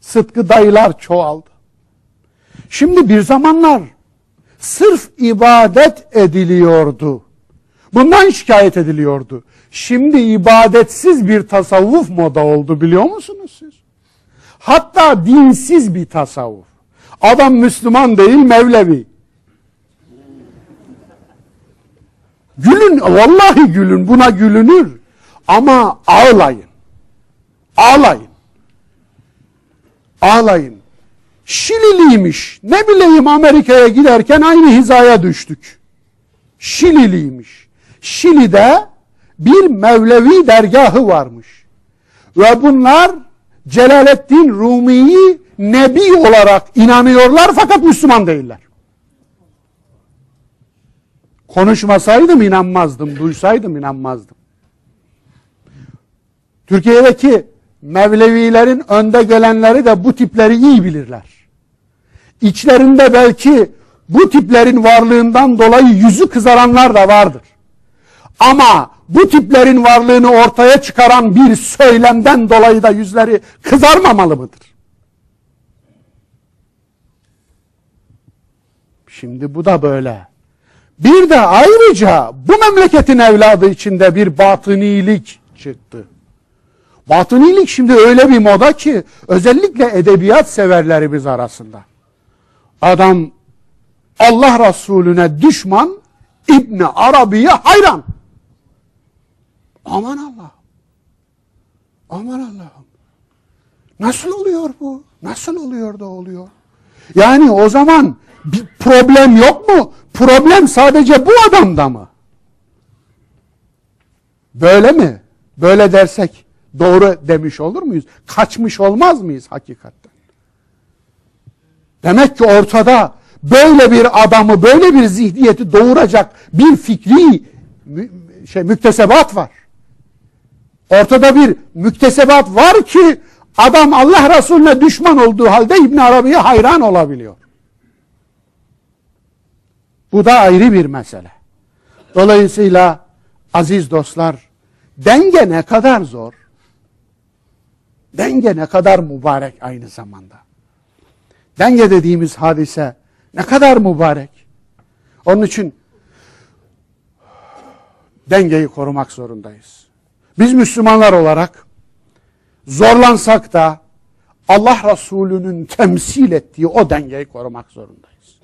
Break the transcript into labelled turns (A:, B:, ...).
A: Sıtkı dayılar çoğaldı. Şimdi bir zamanlar sırf ibadet ediliyordu. Bundan şikayet ediliyordu. Şimdi ibadetsiz bir tasavvuf moda oldu biliyor musunuz siz? Hatta dinsiz bir tasavvuf. Adam Müslüman değil Mevlevi. Gülün, vallahi gülün, buna gülünür. Ama ağlayın. Ağlayın. Ağlayın. Şililiymiş. Ne bileyim Amerika'ya giderken aynı hizaya düştük. Şililiymiş. Şili'de bir Mevlevi dergahı varmış. Ve bunlar Celaleddin Rumi'yi Nebi olarak inanıyorlar fakat Müslüman değiller. Konuşmasaydım inanmazdım, duysaydım inanmazdım. Türkiye'deki Mevlevilerin önde gelenleri de bu tipleri iyi bilirler. İçlerinde belki bu tiplerin varlığından dolayı yüzü kızaranlar da vardır. Ama bu tiplerin varlığını ortaya çıkaran bir söylemden dolayı da yüzleri kızarmamalı mıdır? Şimdi bu da böyle. Bir de ayrıca bu memleketin evladı içinde bir batınilik çıktı. Batınilik şimdi öyle bir moda ki özellikle edebiyat severlerimiz arasında. Adam Allah Resulüne düşman, İbni Arabi'ye hayran. Aman Allah. Aman Allah'ım. Nasıl oluyor bu? Nasıl oluyor da oluyor? Yani o zaman bir problem yok mu? Problem sadece bu adamda mı? Böyle mi? Böyle dersek doğru demiş olur muyuz? Kaçmış olmaz mıyız hakikaten? Demek ki ortada böyle bir adamı, böyle bir zihniyeti doğuracak bir fikri şey müktesebat var. Ortada bir müktesebat var ki adam Allah Resulüne düşman olduğu halde İbn Arabi'ye hayran olabiliyor. Bu da ayrı bir mesele. Dolayısıyla aziz dostlar denge ne kadar zor. Denge ne kadar mübarek aynı zamanda. Denge dediğimiz hadise ne kadar mübarek. Onun için dengeyi korumak zorundayız. Biz Müslümanlar olarak zorlansak da Allah Resulü'nün temsil ettiği o dengeyi korumak zorundayız.